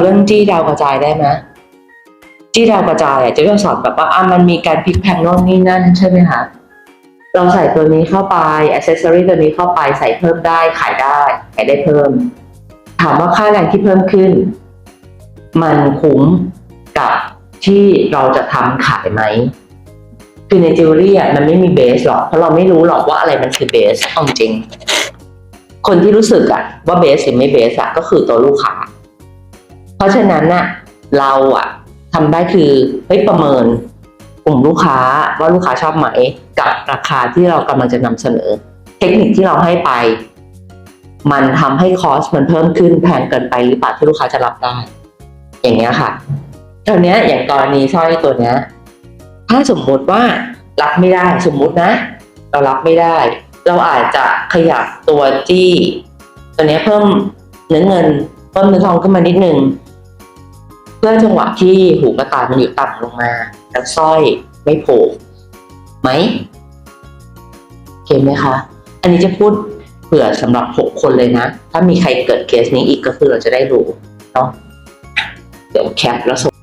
เรื่องจี้ดาวกระจายได้ไหมจี้ดาวกระจายอะเจะก็สอนแบบว่าอะมันมีการพลิกแพงโน่นนี่นั่นใช่ไหมคะเราใส่ตัวนี้เข้าไปอ c เซสซอรีตัวนี้เข้าไปใส่เพิ่มได้ขายได้ขายได้เพิ่ม ถามว่าค่าแรงที่เพิ่มขึ้น มันคุ้มกับที่เราจะทำขายไหมคือในจิวเวลรี่อะมันไม่มีเบสหรอกเพราะเราไม่รู้หรอกว่าอะไรมันคือเบสเอาจริง คนที่รู้สึกอะว่าเบสหรือไม่เบสอะก็คือตัวลูกค้า เพราะฉะนั้นน่ะเราอะทำได้คือเฮ้ยประเมินกลุ่มลูกค้าว่าลูกค้าชอบไหมกับราคาที่เรากำลังจะนำเสนอ เทคนิคที่เราให้ไป มันทำให้คอสมันเพิ่มขึ้นแพงเกินไปหรือเปล่าที่ลูกค้าจะรับได้ อย่างเงี้ยค่ะตอนเนี้ยอย่างกรณีสร้อยตัวเนี้ยถ้าสมมติว่ารับไม่ได้สมมุตินะ เรารับไม่ได้ เราอาจจะขยับตัวจี้ ตัวเนี้ยเพิ่มเนื้อเงินเพิ่มเนื้อทองขึ้นมานิดนึง เพื่อจังหวะที่หูกระต่ายมันอยู่ต่ำลงมาแล้วสร้อยไม่โผล่ไหมเห็นไหมคะ อันนี้จะพูดเผื่อสำหรับหกคนเลยนะ ถ้ามีใครเกิดเคสนี้อีกก็คือเราจะได้รู้เนาะเดี๋ยวแคปแล้วส่ง